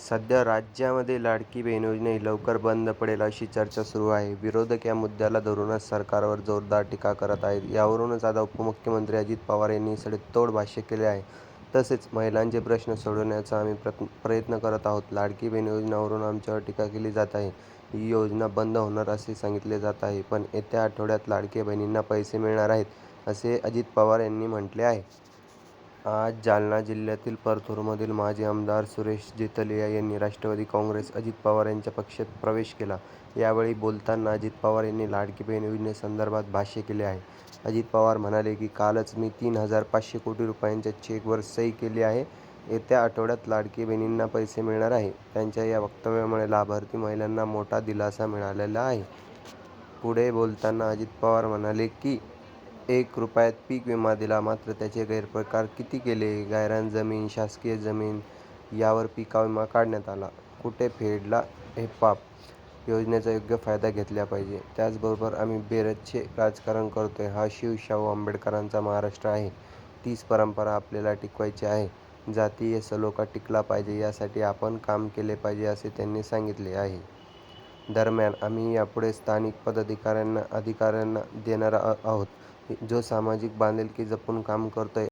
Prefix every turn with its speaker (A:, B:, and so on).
A: सध्या राज्यामध्ये लाडकी बहीण योजना ही लवकर बंद पडेल अशी चर्चा सुरू आहे. विरोधक या मुद्द्याला धरूनच सरकारवर जोरदार टीका करत आहेत. यावरूनच आता उपमुख्यमंत्री अजित पवार यांनी सडेतोड भाष्य केले आहे. तसेच महिलांचे प्रश्न सोडवण्याचा आम्ही प्रयत्न करत आहोत. लाडकी बहीण योजनेवरून आमच्यावर टीका केली जात आहे. ही योजना बंद होणार असे सांगितले जात आहे. पण येत्या आठवड्यात लाडक्या बहिणींना पैसे मिळणार आहेत, असे अजित पवार यांनी म्हटले आहे. आज जालना जिल्ह्यातील परतूरमधील माजी आमदार सुरेश जितलिया यांनी राष्ट्रवादी काँग्रेस अजित पवार यांच्या पक्षात प्रवेश केला. यावेळी बोलताना अजित पवार यांनी लाडकी बहीण योजनेसंदर्भात भाष्य केले आहे. अजित पवार म्हणाले की, कालच मी तीन हजार पाचशे कोटी रुपयांच्या चेकवर सही केली आहे. येत्या आठवड्यात लाडकी बहिणींना पैसे मिळणार आहे. त्यांच्या या वक्तव्यामुळे लाभार्थी महिलांना मोठा दिलासा मिळालेला आहे. पुढे बोलताना अजित पवार म्हणाले की, एक रुपयात पीक विमा दिला मात्र त्याचे गैरप्रकार किती केले? गायरान जमीन, शासकीय जमीन यावर पिका विमा काढण्यात आला. कुठे फेडला हे पाप? योजनेचा योग्य फायदा घेतला पाहिजे. त्याचबरोबर आम्ही बेरजेचे राजकारण करतोय? हा शिव शाहू आंबेडकरांचा महाराष्ट्र आहे. तीच परंपरा आपल्याला टिकवायची आहे. जातीय सलोखा टिकला पाहिजे यासाठी आपण काम केले पाहिजे असे त्यांनी सांगितले आहे. दरम्यान, आम्ही यापुढे स्थानिक पदाधिकाऱ्यांना अधिकार देणार आहोत. जो सामाजिक बांधिलकी जपून काम करतोय.